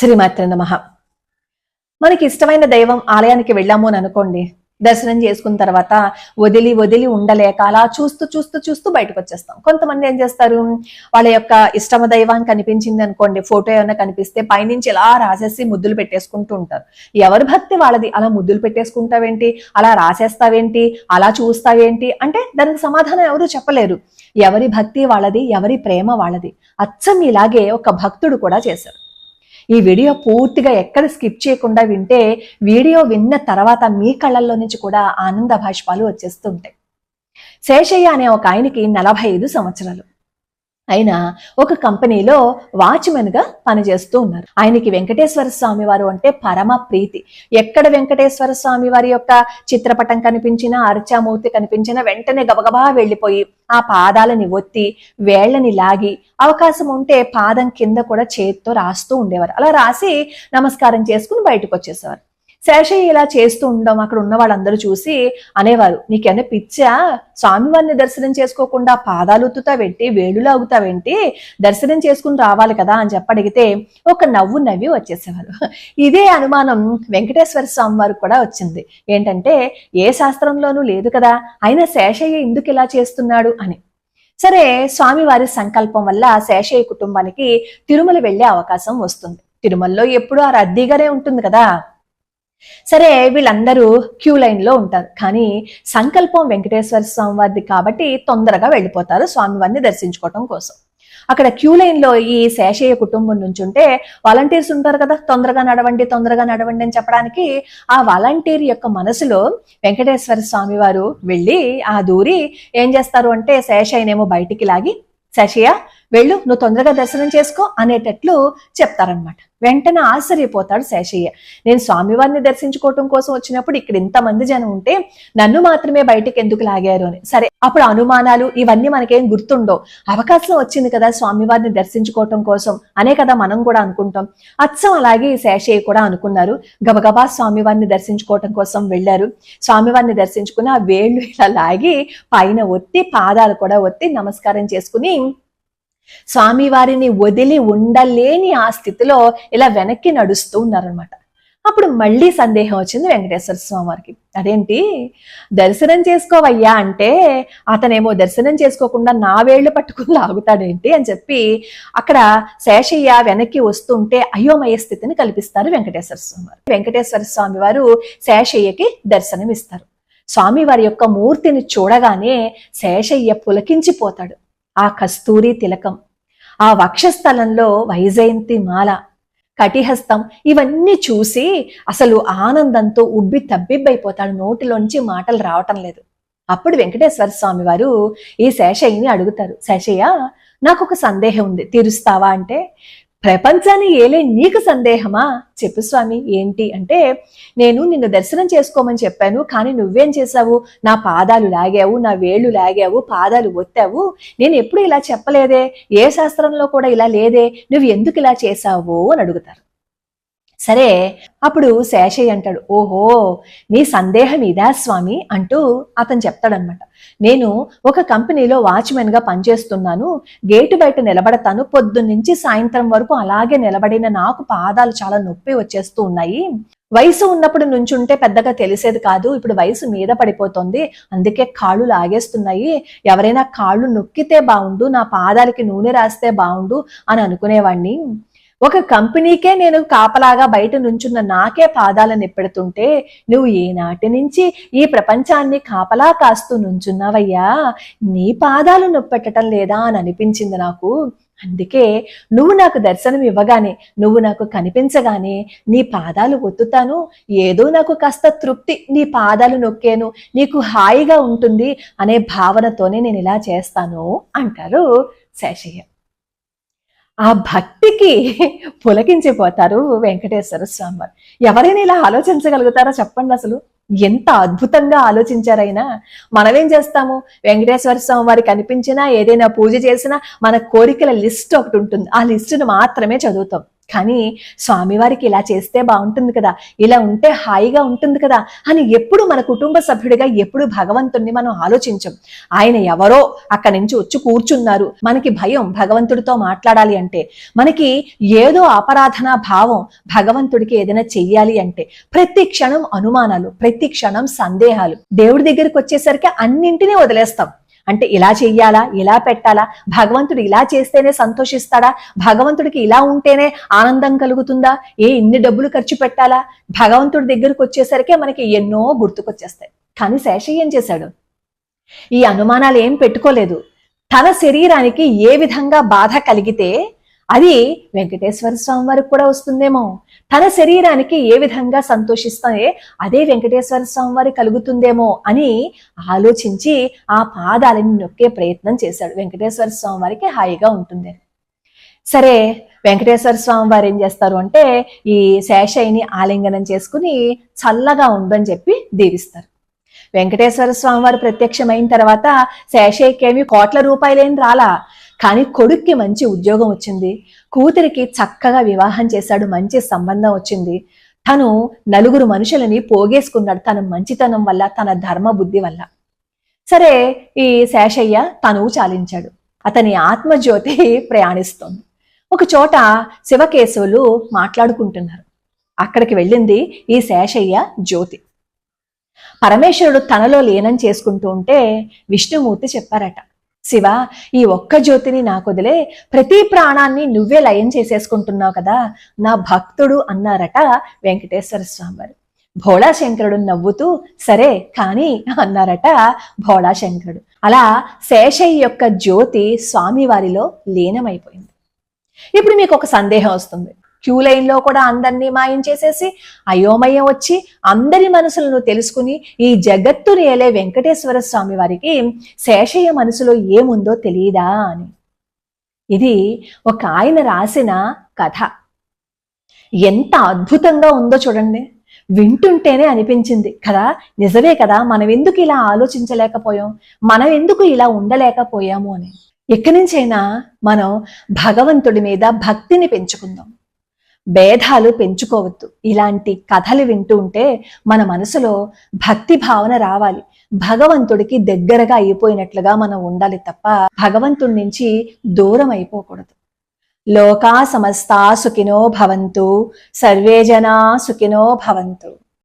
శ్రీమాత్ర నమ. మనకి ఇష్టమైన దైవం ఆలయానికి వెళ్ళాము అని అనుకోండి దర్శనం చేసుకున్న తర్వాత వదిలి వదిలి ఉండలేక అలా చూస్తూ చూస్తూ చూస్తూ బయటకు వచ్చేస్తాం. కొంతమంది ఏం చేస్తారు వాళ్ళ యొక్క ఇష్టమ దైవాన్ని కనిపించింది అనుకోండి ఫోటో ఏమైనా కనిపిస్తే పైనుంచి ఇలా రాసేసి ముద్దులు పెట్టేసుకుంటూ ఉంటారు. ఎవరి భక్తి వాళ్ళది? అలా ముద్దులు పెట్టేసుకుంటావేంటి? అలా రాసేస్తావేంటి? అలా చూస్తావేంటి? అంటే దానికి సమాధానం ఎవరు చెప్పలేరు. ఎవరి భక్తి వాళ్ళది? ఎవరి ప్రేమ వాళ్ళది? అచ్చం ఇలాగే ఒక భక్తుడు కూడా చేశారు ఈ వీడియో పూర్తిగా ఎక్కడ స్కిప్ చేయకుండా వింటే వీడియో విన్న తర్వాత మీ కళ్ళల్లో నుంచి కూడా ఆనంద భాష్పాలు వచ్చేస్తుంటాయి. శేషయ్య అనే ఒక ఆయనకి నలభై ఐదు సంవత్సరాలు. ఆయన ఒక కంపెనీలో వాచ్మెన్గా పనిచేస్తూ ఉన్నారు. ఆయనకి వెంకటేశ్వర స్వామి వారు అంటే పరమ ప్రీతి. ఎక్కడ వెంకటేశ్వర స్వామి వారి యొక్క చిత్రపటం కనిపించినా అర్చామూర్తి కనిపించినా వెంటనే గబగబా వెళ్ళిపోయి ఆ పాదాలని ఒత్తి వేళ్ళని లాగి అవకాశం ఉంటే పాదం కింద కూడా చేతితో రాస్తూ ఉండేవారు. అలా రాసి నమస్కారం చేసుకుని బయటకు వచ్చేసేవారు. శేషయ్య ఇలా చేస్తూ ఉండడం అక్కడ ఉన్న వాళ్ళందరూ చూసి అనేవారు నీకేమైనా పిచ్చా? స్వామివారిని దర్శనం చేసుకోకుండా పాదాలు ఉత్తుతావేంటి వేళ్ళు లాగుతావేంటి దర్శనం చేసుకుని రావాలి కదా? అని చెప్పడిగితే ఒక నవ్వు నవ్వి వచ్చేసేవారు. ఇదే అనుమానం వెంకటేశ్వర స్వామి వారికి కూడా వచ్చింది. ఏంటంటే ఏ శాస్త్రంలోనూ లేదు కదా అయినా శేషయ్య ఎందుకు ఇలా చేస్తున్నాడు అని. సరే స్వామివారి సంకల్పం వల్ల శేషయ్య కుటుంబానికి తిరుమల వెళ్ళే అవకాశం వస్తుంది. తిరుమలలో ఎప్పుడు ఆ రద్దీగానే ఉంటుంది కదా. సరే వీళ్ళందరూ క్యూ లైన్లో ఉంటారు. కానీ సంకల్పం వెంకటేశ్వర స్వామి వారిది కాబట్టి తొందరగా వెళ్ళిపోతారు స్వామివారిని దర్శించుకోవటం కోసం. అక్కడ క్యూ లైన్లో ఈ శేషయ్య కుటుంబం నుంచి ఉంటే వాలంటీర్స్ ఉంటారు కదా తొందరగా నడవండి తొందరగా నడవండి అని చెప్పడానికి ఆ వాలంటీర్ యొక్క మనసులో వెంకటేశ్వర స్వామి వారు వెళ్ళి ఆ దూరి ఏం చేస్తారు అంటే శేషయ్యనేమో బయటికి లాగి శేషయ్య వెళ్ళు నువ్వు తొందరగా దర్శనం చేసుకో అనేటట్లు చెప్తారనమాట వెంటనే ఆశ్చర్యపోతాడు శేషయ్య. నేను స్వామివారిని దర్శించుకోవటం కోసం వచ్చినప్పుడు ఇక్కడ ఇంతమంది జనం ఉంటే నన్ను మాత్రమే బయటికి ఎందుకు లాగారు అని. సరే అప్పుడు అనుమానాలు ఇవన్నీ మనకేం గుర్తుండవు. అవకాశం వచ్చింది కదా స్వామివారిని దర్శించుకోవటం కోసం. అనే కదా మనం కూడా అనుకుంటాం. అచ్చం అలాగే ఈ శేషయ్య కూడా అనుకున్నారు. గబగబా స్వామివారిని దర్శించుకోవటం కోసం వెళ్ళారు. స్వామివారిని దర్శించుకుని ఆ వేళ్ళు ఇలా లాగి పైన ఒత్తి పాదాలు కూడా ఒత్తి నమస్కారం చేసుకుని స్వామివారిని వదిలి ఉండలేని ఆ స్థితిలో ఇలా వెనక్కి నడుస్తూ ఉన్నారనమాట అప్పుడు మళ్ళీ సందేహం వచ్చింది వెంకటేశ్వర స్వామి వారికి. అదేంటి? దర్శనం చేసుకోవయ్యా అంటే అతనేమో దర్శనం చేసుకోకుండా నా వేళ్ళు పట్టుకుని లాగుతాడేంటి? అని చెప్పి అక్కడ శేషయ్య వెనక్కి వస్తుంటే అయోమయ స్థితిని కల్పిస్తారు వెంకటేశ్వర స్వామి వారు. వెంకటేశ్వర స్వామి వారు శేషయ్యకి దర్శనం ఇస్తారు స్వామి వారి యొక్క మూర్తిని చూడగానే శేషయ్య పులకించిపోతాడు. ఆ కస్తూరి తిలకం ఆ వక్షస్థలంలో వైజయంతి మాల కటిహస్తం ఇవన్నీ చూసి అసలు ఆనందంతో ఉబ్బి తబ్బిబ్బైపోతాడు. నోటిలోంచి మాటలు రావటం లేదు. అప్పుడు వెంకటేశ్వర స్వామి వారు ఈ శేషయ్యని అడుగుతారు. శేషయ్య నాకు ఒక సందేహం ఉంది. తీరుస్తావా? అంటే ప్రపంచాన్ని ఏలే నీకు సందేహమా? చెప్పు స్వామి ఏంటి? అంటే నేను నిన్ను దర్శనం చేసుకోమని చెప్పాను కానీ నువ్వేం చేశావు? నా పాదాలు లాగావు నా వేళ్ళు లాగావు పాదాలు ఒత్తావు. నేను ఎప్పుడు ఇలా చెప్పలేదే? ఏ శాస్త్రంలో కూడా ఇలా లేదే? నువ్వు ఎందుకు ఇలా చేశావు? అని అడుగుతారు. సరే అప్పుడు శేషయ్య అంటాడు ఓహో నీ సందేహం ఇదా స్వామి? అంటూ అతను చెప్తాడనమాట. నేను ఒక కంపెనీలో వాచ్మెన్గా పనిచేస్తున్నాను. గేటు బయట నిలబడతాను. పొద్దున్నుంచి సాయంత్రం వరకు అలాగే నిలబడిన నాకు పాదాలు చాలా నొప్పి వచ్చేస్తూ ఉన్నాయి. వయసు ఉన్నప్పుడు నుంచుంటే పెద్దగా తెలిసేది కాదు. ఇప్పుడు వయసు మీద పడిపోతుంది. అందుకే కాళ్ళు లాగేస్తున్నాయి. ఎవరైనా కాళ్ళు నొక్కితే బాగుండు నా పాదాలకి నూనె రాస్తే బాగుండు అని అనుకునేవాడిని ఒక కంపెనీకే నేను కాపలాగా బయట నుంచున్న నాకే పాదాలను నిప్పెడుతుంటే నువ్వు ఏనాటి నుంచి ఈ ప్రపంచాన్ని కాపలా కాస్తూ నుంచున్నావయ్యా? నీ పాదాలు నొప్పెట్టడం లేదా అని అనిపించింది నాకు. అందుకే నువ్వు నాకు దర్శనం ఇవ్వగానే నువ్వు నాకు కనిపించగానే నీ పాదాలు ఒత్తుతాను. ఏదో నాకు కాస్త తృప్తి నీ పాదాలు నొక్కేను నీకు హాయిగా ఉంటుంది అనే భావనతోనే నేను ఇలా చేస్తాను అంటారు శేషయ్య ఆ భక్తికి పులకించిపోతారు వెంకటేశ్వర స్వామి వారు. ఎవరైనా ఇలా ఆలోచించగలుగుతారో చెప్పండి అసలు? ఎంత అద్భుతంగా ఆలోచించారైనా? మనమేం చేస్తాము? వెంకటేశ్వర స్వామి వారికి కనిపించినా ఏదైనా పూజ చేసినా మన కోరికల లిస్ట్ ఒకటి ఉంటుంది. ఆ లిస్టును మాత్రమే చదువుతాం. కానీ స్వామివారికి ఇలా చేస్తే బాగుంటుంది కదా ఇలా ఉంటే హాయిగా ఉంటుంది కదా అని ఎప్పుడు మన కుటుంబ సభ్యుడిగా ఎప్పుడు భగవంతుణ్ణి మనం ఆలోచించం. ఆయన ఎవరో అక్కడి నుంచి వచ్చి కూర్చున్నారు. మనకి భయం భగవంతుడితో మాట్లాడాలి అంటే మనకి ఏదో అపరాధన భావం భగవంతుడికి ఏదైనా చెయ్యాలి అంటే ప్రతి క్షణం అనుమానాలు ప్రతి క్షణం సందేహాలు. దేవుడి దగ్గరికి వచ్చేసరికి అన్నింటినీ వదిలేస్తాం. అంటే ఇలా చెయ్యాలా ఇలా పెట్టాలా? భగవంతుడు ఇలా చేస్తేనే సంతోషిస్తాడా? భగవంతుడికి ఇలా ఉంటేనే ఆనందం కలుగుతుందా? ఏ ఇన్ని డబ్బులు ఖర్చు పెట్టాలా? భగవంతుడి దగ్గరకు వచ్చేసరికి మనకి ఎన్నో గుర్తుకొచ్చేస్తాయి. కానీ శేషయ్య ఏం చేశాడు? ఈ అనుమానాలు ఏం పెట్టుకోలేదు. తన శరీరానికి ఏ విధంగా బాధ కలిగితే అది వెంకటేశ్వర స్వామి వారికి కూడా వస్తుందేమో. తన శరీరానికి ఏ విధంగా సంతోషిస్తే అదే వెంకటేశ్వర స్వామి వారికి కలుగుతుందేమో అని ఆలోచించి ఆ పాదాలని నొక్కే ప్రయత్నం చేశాడు. వెంకటేశ్వర స్వామి వారికి హాయిగా ఉంటుంది. సరే వెంకటేశ్వర స్వామి వారు ఏం చేస్తారు అంటే ఈ శేషయ్యని ఆలింగనం చేసుకుని చల్లగా ఉందని చెప్పి దీవిస్తారు. వెంకటేశ్వర స్వామి వారు ప్రత్యక్షమైన తర్వాత శేషయ్యకేమి కోట్ల రూపాయలేం రాలా. కానీ కొడుక్కి మంచి ఉద్యోగం వచ్చింది. కూతురికి చక్కగా వివాహం చేశాడు. మంచి సంబంధం వచ్చింది. తను నలుగురు మనుషులని పోగేసుకున్నాడు తన మంచితనం వల్ల తన ధర్మ బుద్ధి వల్ల. సరే ఈ శేషయ్య తనువు చాలించాడు. అతని ఆత్మజ్యోతి ప్రయాణిస్తోంది. ఒక చోట శివకేశవులు మాట్లాడుకుంటున్నారు. అక్కడికి వెళ్ళింది ఈ శేషయ్య జ్యోతి. పరమేశ్వరుడు తనలో లీనం చేసుకుంటూ ఉంటే విష్ణుమూర్తి చెప్పారట శివ ఈ ఒక్క జ్యోతిని నాకొదిలే ప్రతి ప్రాణాన్ని నువ్వే లయం చేసేసుకుంటున్నావు కదా? నా భక్తుడు అన్నారట వెంకటేశ్వర స్వామి భోళాశంకరుడు నవ్వుతూ సరే కాని అన్నారట భోళాశంకరుడు. అలా శేషయ్య యొక్క జ్యోతి స్వామివారిలో లీనమైపోయింది. ఇప్పుడు మీకు ఒక సందేహం వస్తుంది. క్యూ లైన్లో కూడా అందరినీ మాయం చేసేసి అయోమయం వచ్చి అందరి మనసులను తెలుసుకుని ఈ జగత్తుని ఏలే వెంకటేశ్వర స్వామి వారికి శేషయ్య మనసులో ఏముందో తెలియదా అని. ఇది ఒక ఆయన రాసిన కథ. ఎంత అద్భుతంగా ఉందో చూడండి. వింటుంటేనే అనిపించింది. కదా? నిజమే కదా? మనం ఎందుకు ఇలా ఆలోచించలేకపోయాం? మనం ఎందుకు ఇలా ఉండలేకపోయాము అని. ఎక్కడి నుంచైనా మనం భగవంతుడి మీద భక్తిని పెంచుకుందాం. భేదాలు పెంచుకోవద్దు. ఇలాంటి కథలు వింటూ ఉంటే మన మనసులో భక్తి భావన రావాలి. భగవంతుడికి దగ్గరగా అయిపోయినట్లుగా మనం ఉండాలి తప్ప భగవంతుడి నుంచి దూరం అయిపోకూడదు. లోకా సమస్తా సుఖినో భవంతు సర్వే జనా సుఖినో భవంతు.